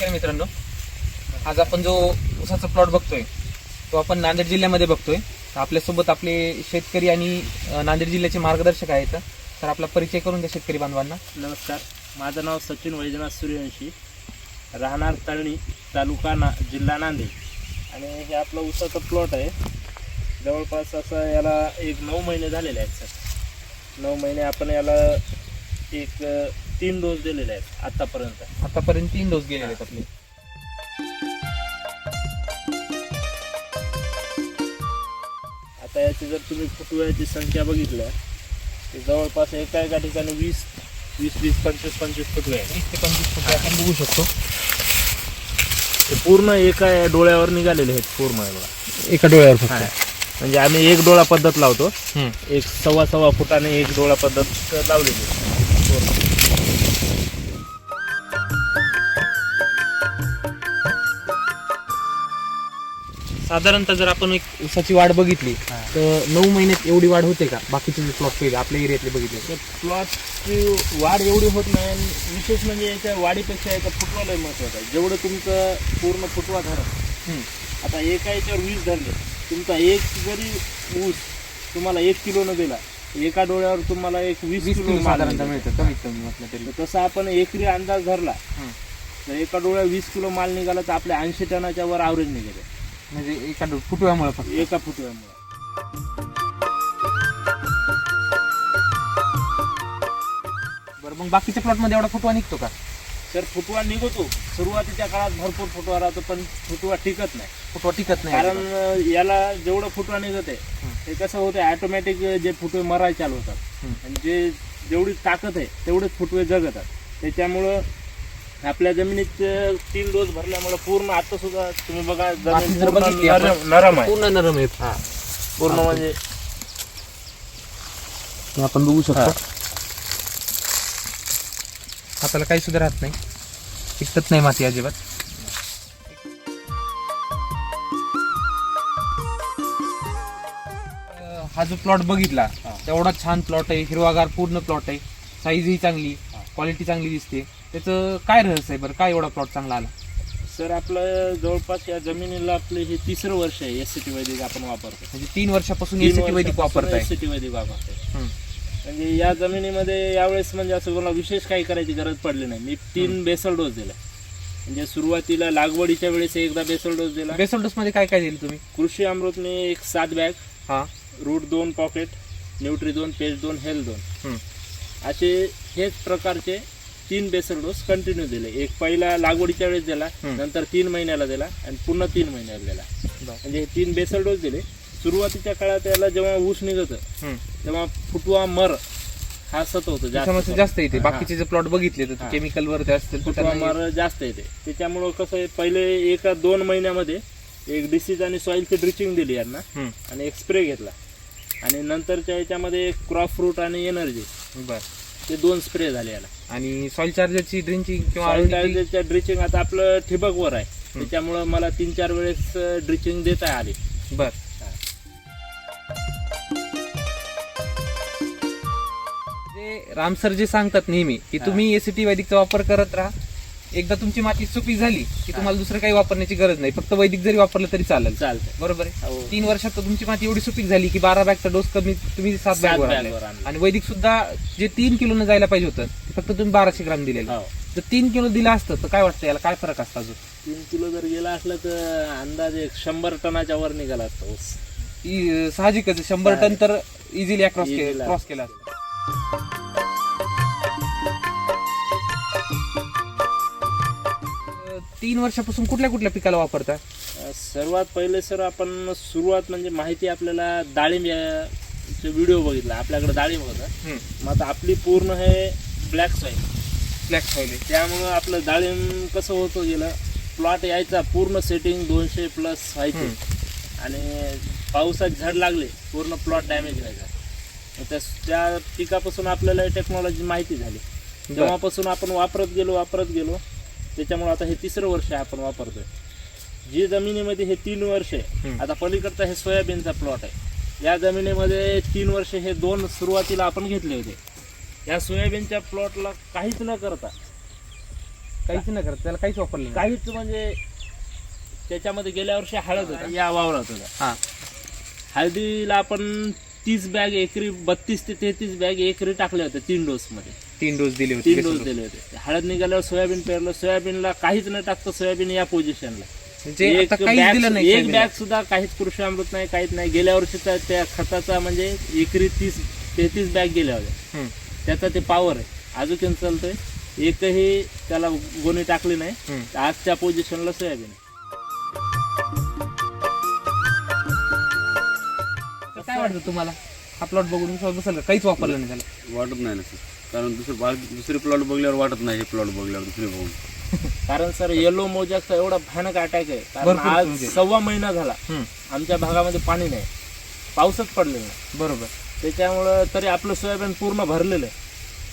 नमस्कार मित्रांनो. आज आपण जो ऊसाचा प्लॉट बघतोय तो आपण नांदेड जिल्ह्यामध्ये बघतोय. तर आपल्यासोबत आपले शेतकरी आणि नांदेड जिल्ह्याचे मार्गदर्शक आहेत. तर आपला परिचय करून द्या शेतकरी बांधवांना. नमस्कार. माझं नाव सचिन वैजनाथ सूर्यवंशी. राहणार तळणी तालुका ना जिल्हा नांदेड. आणि हे आपलं ऊसाचं प्लॉट आहे. जवळपास असं याला एक नऊ महिने झालेले आहेत सर. नऊ महिने आपण याला एक तीन डोस दिलेले आहेत आत्तापर्यंत आतापर्यंत तीन डोस गेलेले आहेत आपले. आता याची जर तुम्ही फुटव्याची संख्या बघितल्या तर जवळपास एका एका ठिकाणी वीस वीस वीस पंचवीस पंचवीस फुटवे आहेत. वीस ते पंचवीस फुटे आपण बघू शकतो. ते पूर्ण एका डोळ्यावर निघालेले आहेत पूर्ण आहे बघा. एका डोळ्यावर. म्हणजे आम्ही एक डोळा पद्धत लावतो. हम्म. एक सव्वा सव्वा फुटाने एक डोळा पद्धत लावलेली आहे. साधारणतः जर आपण एक ऊसाची वाढ बघितली. तर नऊ महिन्यात एवढी वाढ होते का? बाकीचे जे प्लॉट पहिले आपल्या एरियातले बघितले. तर प्लॉटची वाढ एवढी होत नाही आणि विशेष म्हणजे याच्या वाढीपेक्षा याचा फुटवा लय महत्त्वाचा आहे. जेवढं तुमचं पूर्ण फुटवा धरा आता एका याच्यावर वीस धरले. तुमचा एक जरी ऊस तुम्हाला एक किलोनं दिला एका डोळ्यावर तुम्हाला एक वीस किलो साधारणतः. मिळतं. कमीत कमी म्हटलं तरी. तसं आपण एकरी अंदाज धरला. तर एका डोळ्या वीस किलो माल निघाला तर आपल्या ऐंशी टनाच्या वर ॲव्हरेज निघेल. म्हणजे एका फुटव्यामुळे फक्त. एका फुटव्यामुळे. बरं मग बाकीच्या प्लॉटमध्ये एवढा फुटवा निघतो का? तर फुटवा निघतो. सुरुवातीच्या काळात भरपूर फुटवा राहतो पण फुटवा टिकत नाही. फुटवा टिकत नाही. कारण याला जेवढं फुटवा निघत आहे ते कसं होतं ऑटोमॅटिक जे फुटवे मरायला चालू होतात. आणि जे जेवढी ताकद आहे तेवढेच फुटवे जगतात. त्याच्यामुळं आपल्या जमिनीत तीन डोस भरल्यामुळे पूर्ण आता सुद्धा तुम्ही बघा जमीन जर पूर्ण बघितली आपण, नरम नरम आहे. पूर्ण नरम आहे हा. पूर्ण. म्हणजे हे आपण बघू. शकतो. हाताला काही सुद्धा राहत नाही. टिकत नाही माती अजिबात. अं, हा जो प्लॉट बघितला हा. तेवढा छान प्लॉट आहे. हिरवागार पूर्ण प्लॉट आहे. साईज ही चांगली. क्वालिटी चांगली दिसते. त्याचं काय रहस्य आहे बरं? काय एवढा प्लॉट चांगला आला? सर आपलं जवळपास या जमिनीला आपलं हे तिसरं वर्ष आहे एस सी टी वैदिक आपण वापरतो. म्हणजे तीन वर्षापासून एसीटी वैदिक वापरताय. एस टी वैदिक वापरतोय. हम्म. म्हणजे या जमिनीमध्ये यावेळेस म्हणजे असं मला विशेष काही करायची गरज पडली नाही. मी तीन बेसल डोस दिला. म्हणजे सुरुवातीला लागवडीच्या वेळेस एकदा बेसल डोस दिला. बेसल डोस मध्ये काय काय दिलं तुम्ही? कृषी अमृतने एक सात बॅग हा. रूट दोन पॉकेट न्यूट्री दोन पेज दोन हेल्थ दोन. असे हेच प्रकारचे तीन बेसल डोस कंटिन्यू दिले एक पहिला लागवडीच्या वेळेस दिला. नंतर तीन महिन्याला दिला आणि पुन्हा तीन महिन्याला दिला. म्हणजे तीन बेसल डोस दिले सुरुवातीच्या काळात याला जेव्हा ऊस निघत. तेव्हा फुटवा मर हा सत होतो समस्या जास्त येते. बाकीचे जे प्लॉट बघितले तर. केमिकल वर फुटवा मर जास्त येते त्याच्यामुळं कसं आहे पहिले एका दोन महिन्यामध्ये एक डिसीज आणि सॉईलची ड्रिचिंग दिली यांना. आणि एक स्प्रे घेतला आणि नंतरच्या याच्यामध्ये क्रॉप फ्रूट आणि एनर्जी बर ते दोन स्प्रे झाले याला आणि सॉइल चार्जरची ड्रिंचिंग किंवा Soil आळवणीची- charger च्या ड्रिचिंग आता आपलं ठिबकवर आहे. त्याच्यामुळं मला तीन चार वेळेस ड्रिचिंग देता आली. बर. जे राम सर जे सांगतात नेहमी की हा. तुम्ही एसीटी वैदिकचा वापर करत राहा. एकदा तुमची माती सुपीक झाली की तुम्हाला दुसरं काही वापरण्याची गरज नाही. फक्त वैदिक जरी वापरलं तरी चालेल. चालतंय. बरोबर आहे? हो. तीन वर्षात तर तुमची माती एवढी सुपीक झाली की बारा बॅगचा डोस कमी तुम्ही सात सात बॅग वर bag वर आणलाय. आणलं. आणि वैदिक सुद्धा जे तीन किलोनं जायला पाहिजे होतं फक्त तुम्ही बाराशे ग्राम दिलेलं. हो. जर तीन किलो दिलं असतं तर काय वाटतं याला? काय फरक असता अजून? तीन किलो जर गेला असला तर अंदाजे एक शंभर टनाच्या वर निघाला असता. ऊस इ- साहजिकच. शंभर टन तर इझिली क्रॉस Easily क्रॉस केला असता. अ, तीन वर्षापासून कुठल्या कुठल्या पिकाला वापरता? अं, सर्वात पहिले सर आपण सुरुवात म्हणजे माहिती आपल्याला डाळिंब या व्हिडिओ बघितला. आपल्याकडे डाळिंब होता. मग आता आपली पूर्ण हे ब्लॅक सॉईल ब्लॅक सॉइल त्यामुळं आपलं डाळिंब कसं होतं गेलं प्लॉट यायचा पूर्ण सेटिंग दोनशे प्लस व्हायचे आणि पावसात झड लागले पूर्ण प्लॉट डॅमेज व्हायचा त्या त्या पिकापासून आपल्याला टेक्नॉलॉजी माहिती झाली. तेव्हापासून आपण वापरत गेलो वापरत गेलो. त्याच्यामुळे आता हे तिसरं वर्ष आहे आपण वापरतोय. जी जमिनीमध्ये हे तीन वर्ष आहे. आता पलीकडचा हे सोयाबीनचा प्लॉट आहे. या जमिनीमध्ये तीन वर्ष हे दोन सुरुवातीला आपण घेतले होते. या सोयाबीनच्या प्लॉटला काहीच न करता काहीच नाही करत त्याला काहीच वापरलं नाही. काहीच म्हणजे त्याच्यामध्ये गेल्या वर्षी हळद होता. या वावरात होता. हा. हळदीला आपण तीस बॅग एकरी बत्तीस ते तेहतीस बॅग एकरी टाकल्या होत्या तीन डोस मध्ये तीन डोस दिले होते. तीन डोस दिले होते. हळद निघाल्यावर सोयाबीन पेरलं. सोयाबीनला काहीच न टाकतं सोयाबीन या पोझिशनला म्हणजे एक आता काहीच बॅग नाही एक. बॅग सुद्धा काहीच कृषी अमृत नाही काहीच नाही. गेल्या वर्षीचा त्या खताचा म्हणजे एकरी तीस तेहतीस बॅग गेल्या होत्या. हम्म, त्याचा ते पॉवर आहे. अजून चालतोय एकही त्याला गोणी टाकली नाही. आजच्या पोझिशनला सोयाबीन आहे. तर काय वाटतं तुम्हाला? हा प्लॉट बघून बसेल का? काहीच वापरलं नाही त्याला. वाटत नाही ना सर. कारण दुसरे बाग दुसरे प्लॉट बघल्यावर वाटत नाही हे प्लॉट बघल्यावर दुसरे बघून. कारण सर येलो मोजाचा एवढा भयानक अटॅक आहे. कारण आज म्हणजे. सव्वा महिना झाला. आमच्या भागामध्ये पाणी नाही. पाऊसच पडलेला नाही. बरोबर. त्याच्यामुळं तरी आपलं सोयाबीन पूर्ण भरलेलं आहे.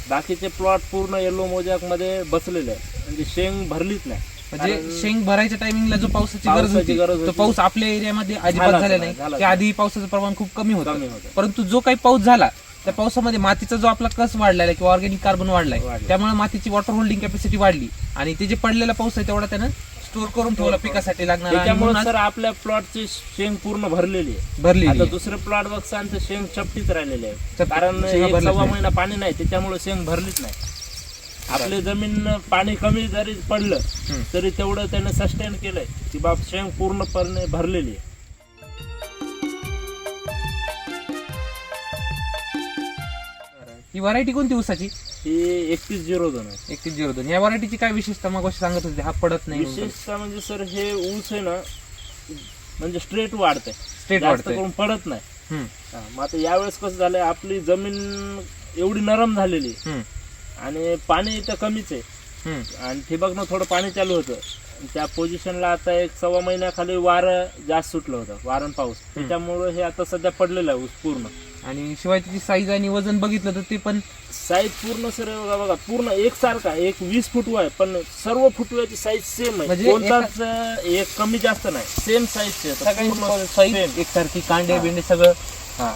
बाकीचे प्लॉट पूर्ण येलो मोजाकमध्ये बसलेले आहे. म्हणजे शेंग भरलीच नाही. म्हणजे शेंग भरायच्या टायमिंगला जो पावसाची गरज पावसाची होती गरज तो होती. पाऊस आपल्या एरियामध्ये अजिबात झाला झाला नाही, त्या आधी पावसाचं प्रमाण खूप कमी होतं. कमी होतं. परंतु जो काही पाऊस झाला त्या पावसामध्ये मातीचा जो आपला कस वाढलेला आहे किंवा ऑर्गॅनिक कार्बन वाढलाय वाढलं. त्यामुळे मातीची वॉटर होल्डिंग कॅपॅसिटी वाढली. आणि ते जे पडलेला पाऊस आहे तेवढा त्यानं स्टोअर करून ठेवला पिकासाठी लागणार त्याच्यामुळे सर आपल्या प्लॉटची शेंग पूर्ण भरलेली आहे आज भरलेली आता. दुसरे प्लॉट बघसान तर शेंग चपटीच राहिलेले आहे. कारण एक सव्वा. महिना पाणी नाही त्याच्यामुळे शेंग भरलीच नाही आपली जमीन पाणी कमी जरी पडलं. तरी तेवढं त्याने सस्टेन केलंय की बाप शेंग पूर्णपणे भरलेली आहे ही व्हरायटी कोणती ऊसाची ही एकतीस झिरो दोन आहे. एकतीस झिरो दोन. या व्हरायटीची काय विशेषता? मग अशी सांगत होते हा पडत नाही विशेषतः म्हणजे सर हे ऊस आहे ना म्हणजे स्ट्रेट वाढतंय. स्ट्रेट जास्त वाढतंय. करून पडत नाही. हम्म, हा, मग आता यावेळेस कसं झालंय आपली जमीन एवढी नरम झालेली आहे. हम्म, आणि पाणी इथं कमीच आहे. हम्म. आणि ठिबकनं थोडं पाणी चालू होतं. आणि त्या पोझिशनला आता एक सव्वा महिन्याखाली वारं जास्त सुटलं होतं वारण पाऊस. त्याच्यामुळं हे आता सध्या पडलेलं आहे ऊस पूर्ण. आणि शिवाय त्याची साईज आणि वजन बघितलं तर ते पण साईज पूर्ण सर बघा बघा पूर्ण एकसारखा एक वीस फुटवा आहे पण सर्व फुटव्याची साईज सेम आहे. म्हणजे कोणताच एक कमी जास्त नाही. सेम साईज साईज एकसारखी कांडे बिंडे सगळं.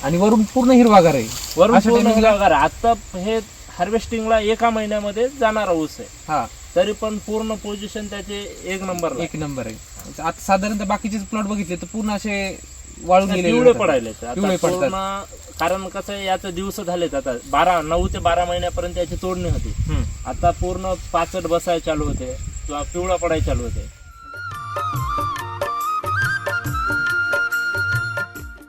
आणि वरून पूर्ण हिरवागार आहे. वरून पूर्ण हिरवागार. आता हे हार्वेस्टिंगला एका महिन्यामध्ये जाणारा ऊस आहे. हा. तरी पण पूर्ण पोझिशन त्याचे एक नंबर एक नंबर आहे. आता साधारणतः बाकीचे प्लॉट बघितले तर पूर्ण असे वाळून पिवळे राहतात. पडायले पिवळे पडतात. कारण कसं आहे याचे दिवस झालेत आता. बारा नऊ ते बारा महिन्यापर्यंत याची तोडणी होती. हम्म. आता पूर्ण पाचट बसायला चालू होते किंवा पिवळा पडायला चालू होते.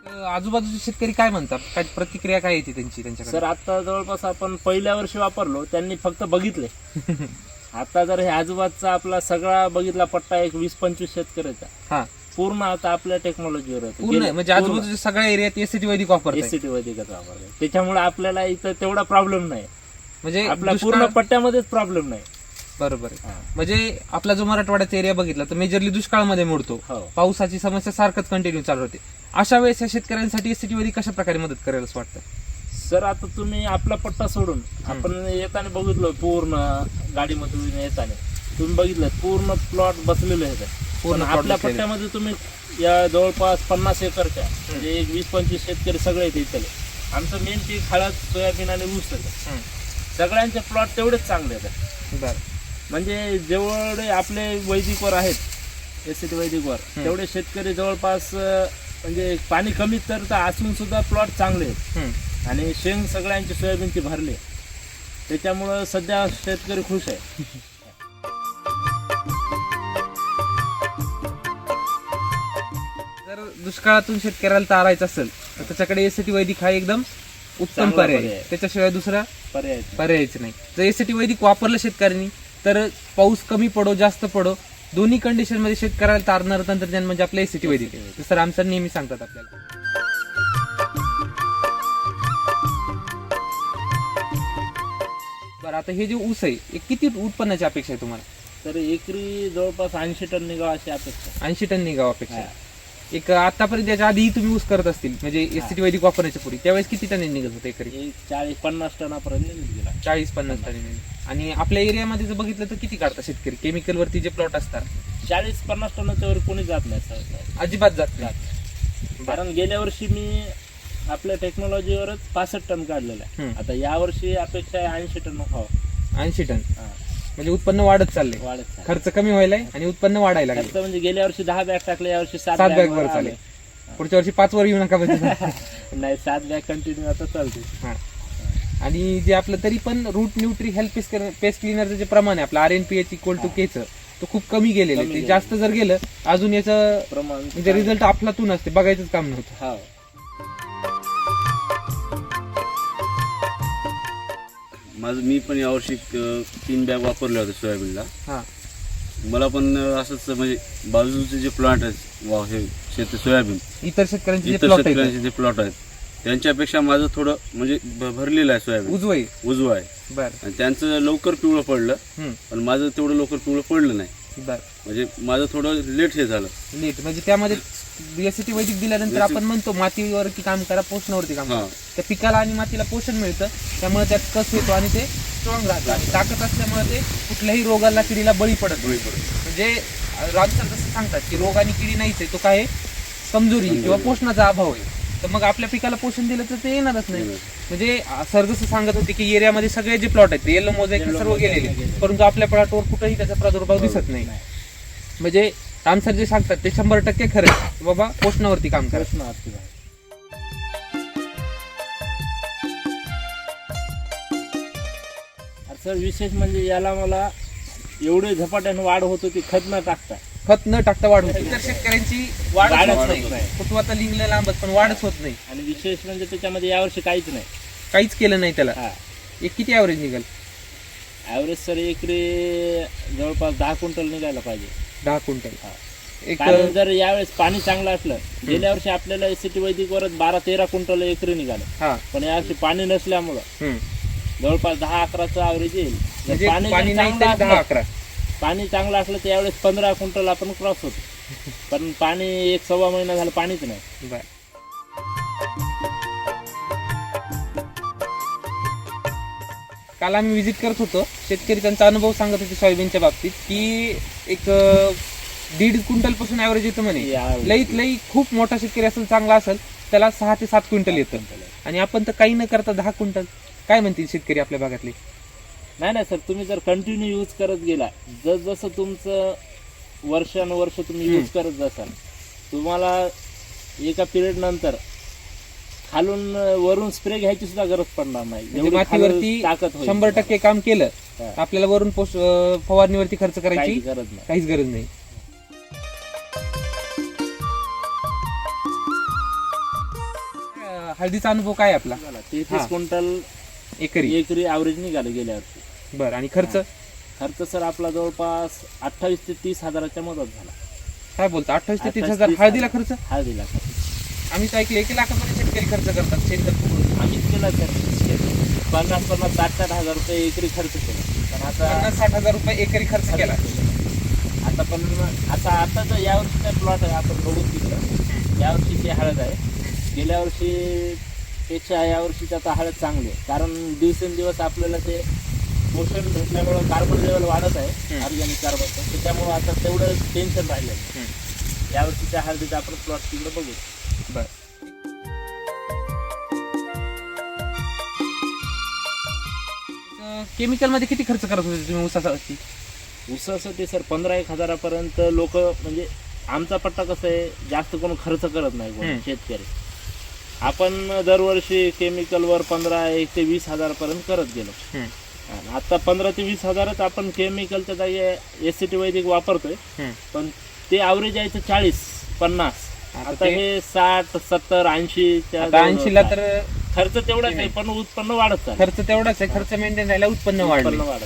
अं, आजूबाजूचे शेतकरी काय म्हणतात? काय प्रतिक्रिया काय येते त्यांची त्यांच्याकडे? सर आता जवळपास आपण पहिल्या वर्षी वापरलो त्यांनी फक्त बघितले. आता जर हे आजूबाजूचा आपला सगळा बघितला पट्टा एक वीस पंचवीस शेतकऱ्याचा. हा. पूर्ण आता आपल्या टेक्नॉलॉजीवर पूर्ण म्हणजे आजूबाजूच्या सगळ्या एरियात एसीटी वैदिक वापरतात एसीटी वैदिकच वापरते त्याच्यामुळे आपल्याला इथं तेवढा प्रॉब्लेम नाही. म्हणजे आपल्या पूर्ण पट्ट्यामध्येच प्रॉब्लेम नाही. बरोबर. म्हणजे आपला जो मराठवाड्याचा एरिया बघितला तर मेजरली दुष्काळामध्ये मोडतो. हो. पावसाची समस्या सारखंच कंटिन्यू चालू होते अशा वेळेस या शेतकऱ्यांसाठी एसीटी वैदिक कशा प्रकारे मदत करेल असं वाटतं? सर आता तुम्ही आपला पट्टा सोडून आपण येताना बघितलं पूर्ण गाडीमधून येताना. तुम्ही बघितलं पूर्ण प्लॉट बसलेले आहेत पूर्ण आपल्या. पट्ट्यामध्ये तुम्ही या जवळपास पन्नास एकरच्या म्हणजे एक वीस पंचवीस शेतकरी सगळे येते इथले. आमचं मेन पीक हळद सोयाबीन आणि ऊस. सगळ्यांचे प्लॉट तेवढेच चांगले आहेत. म्हणजे जेवढे आपले वैदिकवर आहेत एस टी वैदिकवर तेवढे शेतकरी जवळपास म्हणजे पाणी कमी तर असून सुद्धा प्लॉट चांगले आहेत. आणि शेंग सगळ्यांची सोयाबीनची भरली. त्याच्यामुळं सध्या शेतकरी खुश आहे. दुष्काळातून शेतकऱ्याला तारायचं असेल तर त्याच्याकडे एसीटी वैदिक हा एकदम उत्तम पर्याय आहे. त्याच्याशिवाय दुसरा पर्याय नाही. पर्यायच नाही जर एसीटी वैदिक वापरलं शेतकऱ्यांनी तर पाऊस कमी पडो जास्त पडो दोन्ही कंडिशनमध्ये शेतकऱ्याला तारणार तंत्रज्ञान म्हणजे आपलं एसीटी वैदिक आहे सर आमचं नेहमी सांगतात आपल्याला बरं आता हे जे ऊस आहे हे किती उत्पन्नाची अपेक्षा आहे तुम्हाला तर एकरी जवळपास ऐंशी टन निघावा अशी अपेक्षा ऐंशी टन निघाव अपेक्षा. आहे. एक आतापर्यंत याच्या आधी तुम्ही ऊस करत असतील म्हणजे एसीटी वैदिक वापरण्याच्या पूर्वी त्यावेळेस किती टन निघत होते एकरी? एक चाळीस पन्नास टनापर्यंत चाळीस पन्नास टन आणि आपल्या एरियामध्ये जर बघितलं तर किती काढतात शेतकरी? केमिकल वरती जे प्लॉट असतात. चाळीस पन्नास टनाच्या वर कोणी जात नाही सहसा. अजिबात जात नाही. कारण गेल्या वर्षी मी आपल्या टेक्नॉलॉजीवरच पासष्ट टन काढलेला आहे. आता या वर्षी अपेक्षा आहे ऐंशी टन व्हावं. ऐंशी टन. म्हणजे उत्पन्न वाढत चाललंय. वाढत चाललंय. खर्च कमी व्हायलाय आणि उत्पन्न वाढायला लागले खर्च म्हणजे गेल्या वर्षी दहा बॅग टाकले या वर्षी सात सात बॅग वर. चालेल पुढच्या वर्षी पाच वर येऊ नका नाही सात बॅग कंटिन्यू आता चालते हा. आणि जे आपलं तरी पण root nutri health paste paste क्लिनरचं जे प्रमाण आहे आपलं R N P H equal to केच तो खूप कमी गेलेलं आहे. कमी ते गेलेलं. जास्त जर गेलं अजून याचं प्रमाण म्हणजे रिझल्ट आपलातून असते बघायचंच काम नव्हतं. हा. माझं मी पण यावर्षी अं, तीन बॅग वापरल्या होत्या सोयाबीनला. हा. मला पण अं, असंच म्हणजे बाजूचे जे प्लांट आहेत वा हे शेत सोयाबीन. इतर शेतकऱ्यांचे जे इतर प्लॉट आहेत. शेतकऱ्यांचे जे प्लॉट आहेत त्यांच्यापेक्षा माझं थोडं म्हणजे भ- भरलेलं आहे सोयाबीन. उजवं आहे. उजवं आहे. बर. आणि त्यांचं लवकर पिवळं पडलं हम्म. पण माझं तेवढं लवकर पिवळं पडलं नाही. बर. म्हणजे माझं थोडं लेट हे झालं. नीट म्हणजे त्यामध्ये बीएससी वैदिक दिल्यानंतर आपण म्हणतो मातीवरती काम करा पोषणावरती काम करा. हा. त्या पिकाला आणि मातीला पोषण मिळतं. त्यामुळे त्यात कस येतो आणि ते स्ट्रॉंग राहतं. आणि ताकद असल्यामुळे ते कुठल्याही रोगाला किडीला बळी पडत नाही. म्हणजे राम सर जसं सांगतात की रोग आणि किडी नाहीच आहे तो काय आहे? कमजोरी किंवा पोषणाचा अभाव आहे. तर मग आपल्या पिकाला पोषण दिलं तर ते येणारच नाही. म्हणजे सर जसं सांगत होते की एरियामध्ये सगळे जे प्लॉट आहेत येलो मोझॅक Yellow सर्व गेलेले. परंतु आपल्या प्लॉटवर कुठेही त्याचा प्रादुर्भाव दिसत नाही. म्हणजे राम सर जे सांगतात ते शंभर टक्के खरं बाबा पोषणावरती काम करा. सर विशेष म्हणजे याला मला एवढे झपाट्याने वाढ होत होती खत न टाकता. खत न टाकता वाढ होते. इतर शेतकऱ्यांची वाढच वाढच होत नाही. नाही. फुटवाचा लिंगला लांबत पण वाढच होत नाही. आणि विशेष म्हणजे त्याच्यामध्ये यावर्षी काहीच नाही. काहीच केलं नाही त्याला. हा. एक किती ॲव्हरेज निघेल? ॲव्हरेज सर एकरी जवळपास दहा क्विंटल निघायला पाहिजे. दहा क्विंटल. हा. एक कारण जर यावेळेस पाणी चांगलं असलं गेल्या वर्षी आपल्याला एस टी वैदिक वरच बारा तेरा क्विंटल एकरी निघालं. हा. पण यावर्षी पाणी नसल्यामुळं हम्म. जवळपास दहा अकराचं ॲव्हरेज येईल. म्हणजे पाणी जर पाणी नाही चांगलं तरी दहा असलं- अकरा. पाणी चांगलं असलं तर यावेळेस पंधरा क्विंटल आपण क्रॉस होतो. पण पाणी एक सव्वा महिना झालं पाणीच नाही. काल आम्ही विजिट करत होतो. शेतकरी त्यांचा अनुभव सांगत होते सोयाबीनच्या बाबतीत की एक दीड क्विंटलपासून ऍव्हरेज येतं म्हणे. लईत लई खूप मोठा शेतकरी असेल चांगला असेल त्याला सहा ते सात क्विंटल येतं. आणि आपण तर काही न करता दहा क्विंटल. काय म्हणतील शेतकरी आपल्या भागातले? नाही नाही सर तुम्ही जर कंटिन्यू यूज करत गेला जस जसं तुमचं वर्षानुवर्ष तुम्ही यूज करत जासाल तुम्हाला एका पिरियड नंतर खालून वरून स्प्रे घ्यायची सुद्धा गरज पडणार नाही. म्हणजे मातीवरती शंभर टक्के काम केलं आपल्याला वरून फवारणीवरती खर्च करायची गरज नाही. काहीच गरज नाही. हळदीचा अनुभव काय आपला. तेहतीस क्विंटल एकरी. एकरी ॲव्हरेज निघाले गेल्या वर्षी. बर आणि खर्च? खर्च सर आपला जवळपास अठ्ठावीस ते तीस हजाराच्या मदत झाला. काय बोलतो? अठ्ठावीस ते तीस 28 हजार हळदीला. खर्च? हा दिला खर्च. आम्ही तर ऐकलं एक लाखापर्यंत शेतकरी खर्च करतात शेतकरी. आम्हीच केला सर. पन्नास पन्नास साठ साठ हजार रुपये एकरी खर्च केला. पण आता पन्नास साठ हजार रुपये एकरी खर्च केला. आता पण आता आता तर यावर्षीचा प्लॉट आहे आपण बघू तिकडं. यावर्षीची हळद आहे गेल्या वर्षी पेक्षा यावर्षीची आता हळद चांगली आहे. कारण दिवसेंदिवस आपल्याला ते पोषण भेटल्यामुळं कार्बन लेवल वाढत आहे. ऑर्गॅनिक कार्बनचं त्याच्यामुळं आता तेवढं टेन्शन राहिलं. यावर्षीच्या हळदीचा आपण प्लॉट तिकडे बघू. बर. केमिकलमध्ये किती खर्च करत होते तुम्ही ऊसासाठी ऊसासाठी सर पंधरा एक हजारापर्यंत लोक म्हणजे आमचा पट्टा कसं आहे जास्त कोण खर्च करत नाही. शेतकरी. आपण दरवर्षी केमिकलवर पंधरा एक ते वीस हजारपर्यंत करत गेलो. आता पंधरा ते वीस हजारच आपण केमिकलच्या जागी एस सी टी वैदिक वापरतोय. पण ते ॲव्हरेज यायचं चाळीस पन्नास. आता हे साठ सत्तर ऐंशी ऐंशीला तर खर्च तेवढाच आहे पण उत्पन्न वाढत. खर्च तेवढाच आहे खर्च मेंटेन राहिला उत्पन्न वाढत.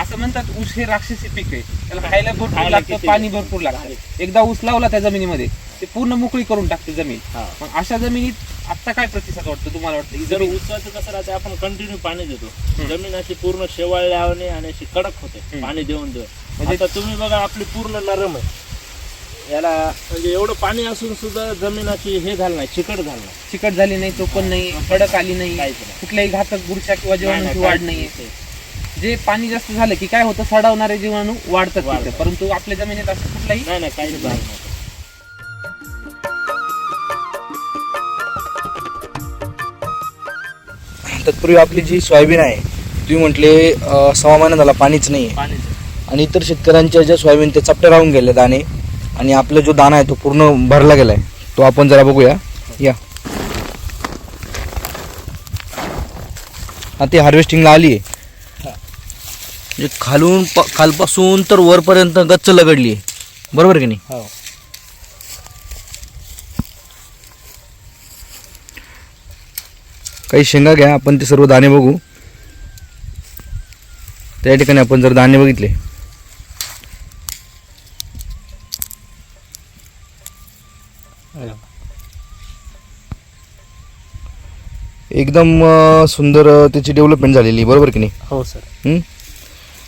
असं म्हणतात ऊस हे राक्षसी पीक आहे. त्याला खायला भरपूर लागतं पाणी. भरपूर लागतं. एकदा ऊस लावला त्या जमिनीमध्ये ते पूर्ण मोकळी करून टाकते जमीन. हा. मग अशा जमिनीत आता काय प्रतिसाद वाटतो तुम्हाला वाटतं? ही जर जमीन कसं राहते आपण कंटिन्यू पाणी देतो. जमीन अशी पूर्ण शेवाळल्याने आणि अशी कडक होते हम्म. पाणी देऊन देऊन. म्हणजे- आता तुम्ही बघा आपली पूर्ण नरम आहे. याला म्हणजे एवढं पाणी असून सुद्धा जमीन अशी हे झालं नाही चिकट झालं नाही. चिकट झाली नाही चोपण नाही कडक आली नाही काहीच नाही. कुठल्याही घातक बुरशा किंवा जीवाणूची वाढ नाही. जे पाणी जास्त झालं की काय होतं? सडावणारे जीवाणू वाढतात तिथे. वाढतात. परंतु आपल्या जमिनीत असं कुठलाही नाही नाही काहीच झालं नाही. तत्पूर्वी आपली जी सोयाबीन आहे तुम्ही म्हटले अं, सव्वा महिना झाला पाणीच नाही आहे. आणि इतर शेतकऱ्यांच्या ज्या सोयाबीन ते चपटे राहून गेले दाणे. आणि आपला जो दाणा आहे तो पूर्ण भरला गेलाय. तो आपण जरा बघूया. या. हा ते हार्वेस्टिंगला आली आहे म्हणजे खालून प- खालपासून तर वरपर्यंत गच्च लगडली आहे बरोबर की नाही? काही शेंगा घ्या आपण ते सर्व दाणे बघू. त्या ठिकाणी आपण जर दाणे बघितले. एकदम सुंदर त्याची डेव्हलपमेंट झालेली बरोबर की नाही? हो सर?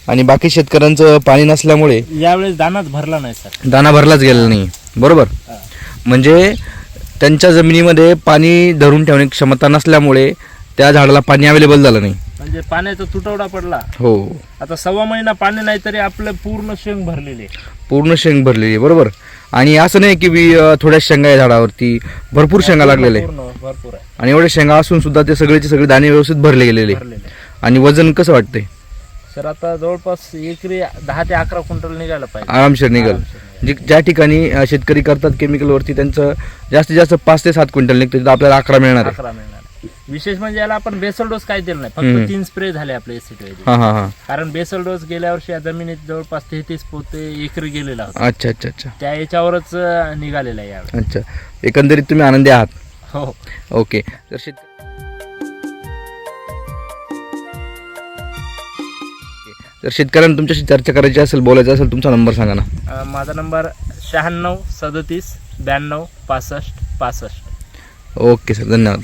आणि बाकी शेतकऱ्यांचं पाणी नसल्यामुळे यावेळेस दानाच भरला नाही सर. दाना भरलाच गेलेला नाही. बरोबर. म्हणजे त्यांच्या जमिनीमध्ये पाणी धरून ठेवण्याची क्षमता नसल्यामुळे त्या झाडाला पाणी अवेलेबल झालं नाही. म्हणजे पाण्याचा तुटवडा पडला. हो. आता सव्वा महिना पाणी नाही तरी आपलं पूर्ण शेंग भरलेले पूर्ण शेंग भरलेली आहे बरोबर. आणि असं नाही की बी अं, थोड्या शेंगा आहे झाडावरती भरपूर शेंगा लागलेले आहे. पूर्ण भरपूर आहे. आणि एवढे शेंगा असून सुद्धा ते सगळेचे सगळे दाणे व्यवस्थित भरले गेलेले आहे. भरलेले आणि वजन कसं वाटतंय? सर आता जवळपास एकरी दहा ते अकरा क्विंटल निघायला पाहिजे. आरामशीर निघल. आरामशीर. निघाल. जे ज्या ठिकाणी शेतकरी करतात केमिकलवरती त्यांचं जास्तीत जास्त पाच ते सात क्विंटल निघतं तिथं आपल्याला अकरा मिळणार आहे. अकरा मिळणार विशेष म्हणजे याला आपण बेसल डोस काय दिलं नाही हम्म. फक्त तीन स्प्रे झाले आपले हां हां हां. कारण बेसल डोस गेल्या वर्षी या जमिनीत जवळपास तेहतीस पोते एकरी गेलेला होता. अच्छा अच्छा अच्छा. त्या याच्यावरच अं, निघालेला आहे यावेळी. अच्छा. एकंदरीत तुम्ही आनंदी आहात. हो. ओके. तर शेत तर शेतकऱ्यांना तुमच्याशी चर्चा करायची असेल बोलायचं असेल तुमचा नंबर सांगा ना. अं, माझा नंबर शहाण्णव सदतीस ब्याण्णव पासष्ट पासष्ट. ओके सर धन्यवाद.